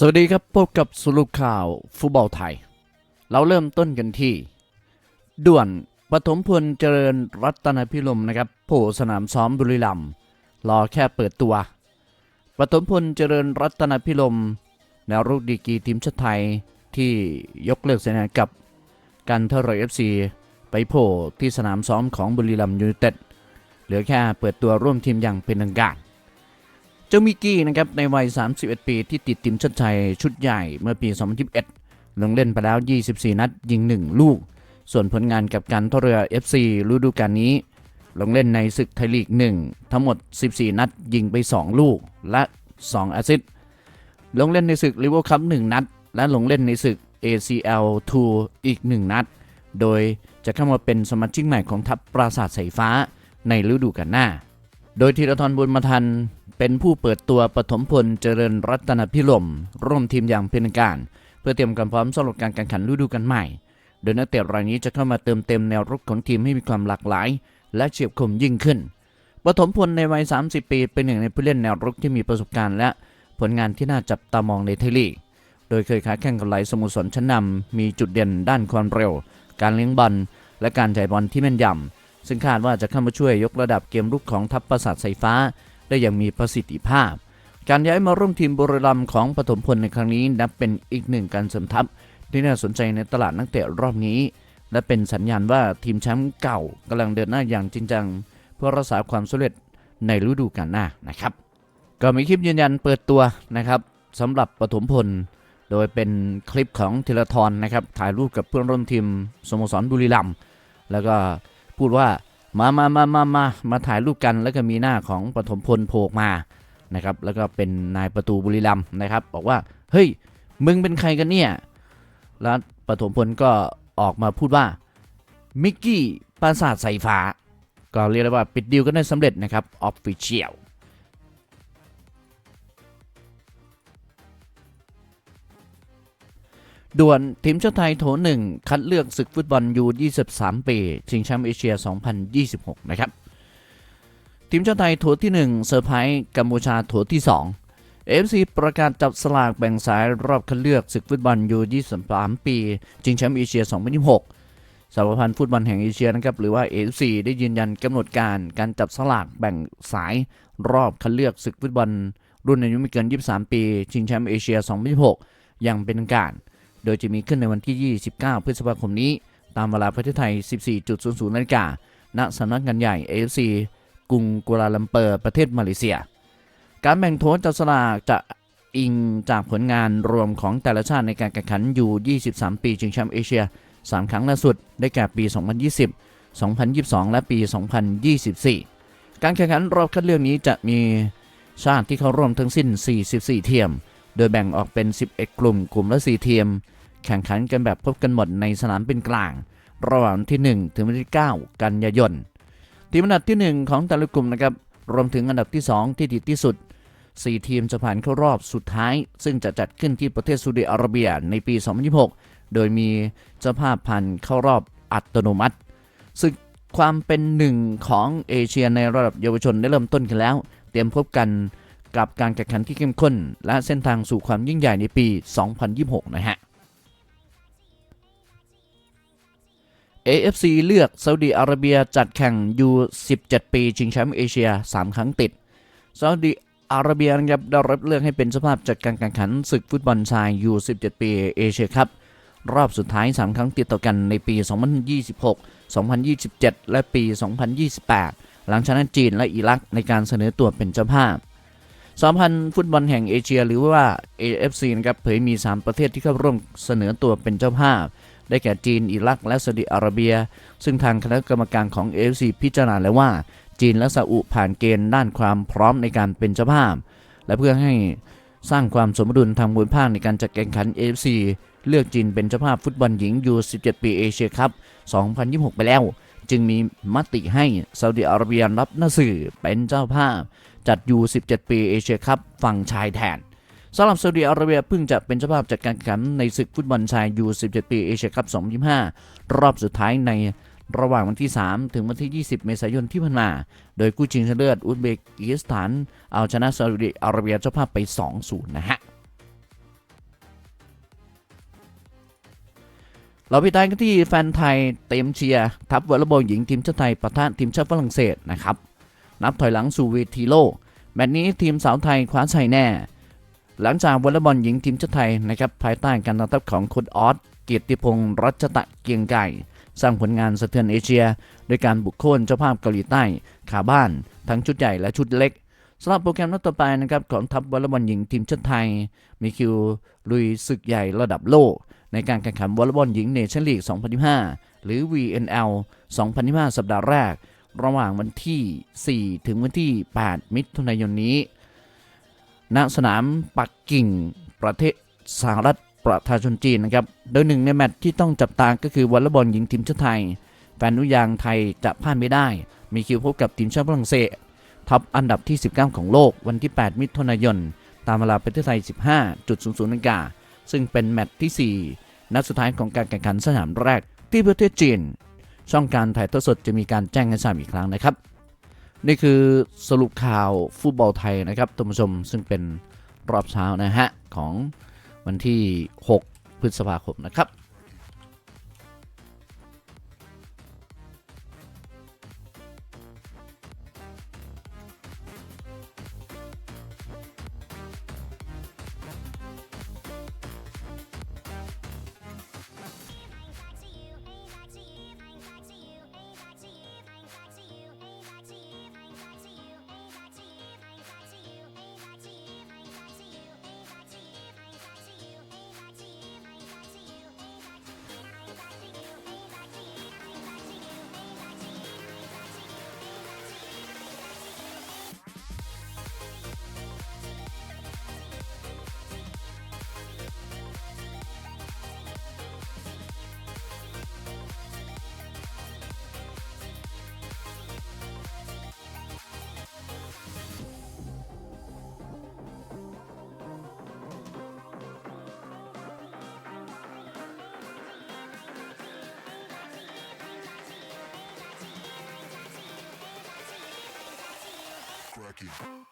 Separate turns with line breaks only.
สวัสดีครับ พบกับสรุปข่าวฟุตบอลไทย เราเริ่มต้นกันที่ ด่วนปฐมพลเจริญรัตนพิรมนะครับโผสนามซ้อมบุรีรัมย์รอแค่เปิดตัวปฐมพลเจริญรัตนพิรมแนวรุกดีกีทีมชาติไทยที่ยกเลิกสัญญากับการเทอร์เอฟซีไปโผล่ที่สนามซ้อมของบุรีรัมย์ยูไนเต็ดเหลือแค่เปิดตัวร่วมทีมอย่างเป็นทางการ เจ้ามิกกี้นะครับในวัย 31 ปีที่ติดทีมชาติไทยชุดใหญ่เมื่อปี 2021 ลงเล่นไปแล้ว 24 นัดยิง 1 ลูก ส่วนผลงานกับการท่าเรือ FC ฤดูกาลนี้ ลงเล่นในศึกไทยลีก 1 ทั้งหมด 14 นัดยิงไป 2 ลูกและ 2 แอสซิสต์ลงเล่นในศึกลิเวอร์คัพ1นัด และลงเล่นในศึก ACL 2 อีก 1 นัด โดยจะเข้ามาเป็นสมาชิกใหม่ของทัพปราสาทสายฟ้าในฤดูกาลหน้า โดยธีรทรบุญมาทัน เป็นผู้เปิดตัวปฐมพลเจริญรัตนพิรมร่วมทีมอย่างเป็นการ เพื่อเตรียมความพร้อมสำหรับการแข่งขันฤดูกาลใหม่ โดยนักเตะรายนี้จะเข้ามาเติมเต็มแนวรุกของทีมให้มีความหลากหลาย และเฉียบคมยิ่งขึ้น ปฐมพลในวัย 30 ปีเป็นหนึ่งในผู้เล่นแนวรุกที่มีประสบการณ์และผลงานที่น่าจับตามองในไทยลีก โดยเคยค้าแข่งกับหลายสโมสรชั้นนำมีจุดเด่นด้านความเร็ว การเลี้ยงบอลและการจ่ายบอลที่แม่นยำซึ่งคาดว่าจะเข้ามาช่วยยกระดับเกมรุกของทัพปราสาทสายฟ้า ได้อย่างมีประสิทธิภาพ การย้ายมาร่วมทีมบุรีรัมย์ของปฐมพลในครั้งนี้นับเป็นอีกหนึ่งการเสริมทัพที่น่าสนใจในตลาดนักเตะรอบนี้ และเป็นสัญญาณว่าทีมแชมป์เก่ากำลังเดินหน้าอย่างจริงจังเพื่อรักษาความสำเร็จในฤดูกาลหน้านะครับ ก็มีคลิปยืนยันเปิดตัวนะครับสำหรับปฐมพล โดยเป็นคลิปของธีรทรนะครับถ่ายรูปกับเพื่อนร่วมทีมสโมสรบุรีรัมย์แล้วก็พูดว่า มามามามามามาถ่ายรูปกันแล้วก็มีหน้าของปฐมพลโผล่มานะครับ แล้วก็เป็นนายประตูบุรีรัมนะครับ บอกว่า เฮ้ย มึงเป็นใครกันเนี่ย แล้วปฐมพลก็ออกมาพูดว่า มิกกี้ปราสาทสายฟ้า ก็เรียกได้ว่าปิดดีลกันได้สำเร็จนะครับออฟฟิเชียล ด่วนทีมชาติไทยโถหนึ่งคัดเลือกศึกฟุตบอลยู23 ปีชิงแชมป์เอเชีย 2026 นะครับ ทีมชาติไทยโถที่ 1 เซอร์ไพรส์กัมพูชาโถที่ 2 FC ประกาศจับสลากแบ่งสายรอบคัดเลือกศึกฟุตบอลยู23 ปีชิงแชมป์เอเชีย 2026สหพันธ์ฟุตบอลแห่งเอเชียนะครับหรือว่า AFC ได้ยืนยันกำหนดการการจับสลากแบ่งสายรอบคัดเลือกศึกฟุตบอลรุ่นอายุไม่เกิน 23 ปี ชิงแชมป์เอเชีย 2026 อย่างเป็นการ โดยจะมีขึ้นในวันที่ 29 พฤษภาคมนี้ ตามเวลาประเทศไทย 14.00นาฬิกาณสำนักงานใหญ่ AFC กรุงกัวลาลัมเปอร์ประเทศมาเลเซีย การแบ่งโถจับสลากจะอิงจากผลงานรวมของแต่ละชาติในการแข่งขันอยู่ 23 ปีชิงแชมป์เอเชีย 3 ครั้งล่าสุด ได้แก่ปี 2020 2022 และปี 2024 การแข่งขันรอบคัดเลือกนี้จะมีชาติที่เข้าร่วมทั้งสิ้น 44 เทียม โดยแบ่งออกเป็น 11 กลุ่มกลุ่มละ4ทีม แข่งขันกันแบบพบกันหมดในสนามเป็นกลาง ระหว่างที่ 1 ถึงวันที่ 9 กันยายน ทีมอันดับที่ 1 ของแต่ละกลุ่มนะครับ รวมถึงอันดับที่ 2 ที่ดีที่สุด 4 ทีมจะผ่านเข้ารอบสุดท้าย ซึ่งจะจัดขึ้นที่ประเทศซาอุดิอาระเบียในปี 2026 โดยมีเจ้าภาพผ่านเข้ารอบอัตโนมัติ ซึ่งความเป็นหนึ่งของเอเชียในระดับเยาวชนได้เริ่มต้นกันแล้ว เตรียมพบกัน กับการแข่งขันที่เข้มข้น และเส้นทางสู่ความยิ่งใหญ่ในปี 2026 นะฮะ AFC เลือกซาอุดีอาระเบียจัดแข่งยู17 ปีชิงแชมป์เอเชีย 3 ครั้งติดซาอุดีอาระเบียนะครับได้รับเลือกให้เป็นเจ้าภาพจัดการแข่งขันศึกฟุตบอลชายยู17 ปีเอเชียครับรอบสุดท้าย 3 ครั้งติดต่อกันในปี 2026 2027 และปี 2028 หลังชนะจีนและอิรักในการเสนอตัวเป็นเจ้าภาพ สหพันธ์ฟุตบอลแห่งเอเชีย หรือว่า AFC นะครับเผยมี 3 ประเทศที่เข้าร่วมเสนอตัวเป็นเจ้าภาพ ได้แก่จีน อิรัก และซาอุดิอาระเบีย ซึ่งทางคณะกรรมการของ AFC พิจารณาแล้วว่า จีนและซาอุผ่านเกณฑ์ด้านความพร้อมในการเป็นเจ้าภาพ และเพื่อให้สร้างความสมดุลทางมวลภาคในการจัดแข่งขัน AFC เลือกจีนเป็นเจ้าภาพฟุตบอลหญิงยู17 ปีเอเชียคัพ 2026 ไปแล้ว จึงมีมติให้ซาอุดิอาระเบียรับหน้าสื่อเป็นเจ้าภาพ จัดยู17 ปีเอเชียคัพฝั่งชายแทนสำหรับซาอุดิอาระเบียเพิ่งจะเป็นเจ้าภาพจัดการแข่งขันในศึกฟุตบอลชายยู17 ปีเอเชียคัพ2025 รอบสุดท้ายในระหว่างวันที่ 3 ถึงวันที่ 20 เมษายนที่ผ่านมา โดยกู้ชิงชนะเลิศอุซเบกิสถาน เอาชนะซาอุดิอาระเบียเจ้าภาพไป 2-0 นะฮะ เราพิจารณาที่แฟนไทยเต็มเชียร์ทัพวอลเลย์บอลหญิงทีมชาติไทยประทะทีมชาติฝรั่งเศสนะครับ นับถอยหลังสู่เวทีโลกแมตช์นี้ทีมสาวไทยคว้าชัยแน่ หลังจากวอลเลย์บอลหญิงทีมชาติไทยนะครับภายใต้การนำทัพของโค้ชออสเกียรติพงศ์รัชตะเกียงไก่สร้างผลงานสะเทือนเอเชียโดยการบุกโค่นเจ้าภาพเกาหลีใต้ขาบ้านทั้งชุดใหญ่และชุดเล็กสำหรับโปรแกรมนัดต่อไปนะครับของทัพวอลเลย์บอลหญิงทีมชาติไทย มีคิวลุยศึกใหญ่ระดับโลก ในการแข่งขันวอลเลย์บอลหญิงเนชั่นลีก 2025 หรือ VNL 2025 สัปดาห์แรก ระหว่างวันที่ 4 ถึงวันที่ 8 มิถุนายนนี้ ณ สนามปักกิ่งประเทศสหรัฐประชาชนจีนนะครับ โดยหนึ่งในแมตช์ที่ต้องจับตาก็คือวอลเลย์บอลหญิงทีมชาติไทย แฟนนุยางไทยจะพลาดไม่ได้ มีคิวพบกับทีมชาติฝรั่งเศสท็อปอันดับที่ 19 ของโลกวันที่ 8 มิถุนายน ตามเวลาประเทศไทย 15.00นาฬิกาซึ่งเป็นแมตช์ที่ 4 นัดสุดท้ายของการแข่งขันสนามแรกที่ประเทศจีน ช่องการถ่ายทอดสดจะมีการแจ้งให้ทราบอีกครั้งนะครับ นี่คือสรุปข่าวฟุตบอลไทยนะครับท่านผู้ชมซึ่งเป็นรอบเช้านะฮะของวันที่ 6 พฤษภาคมนะครับ
Aki.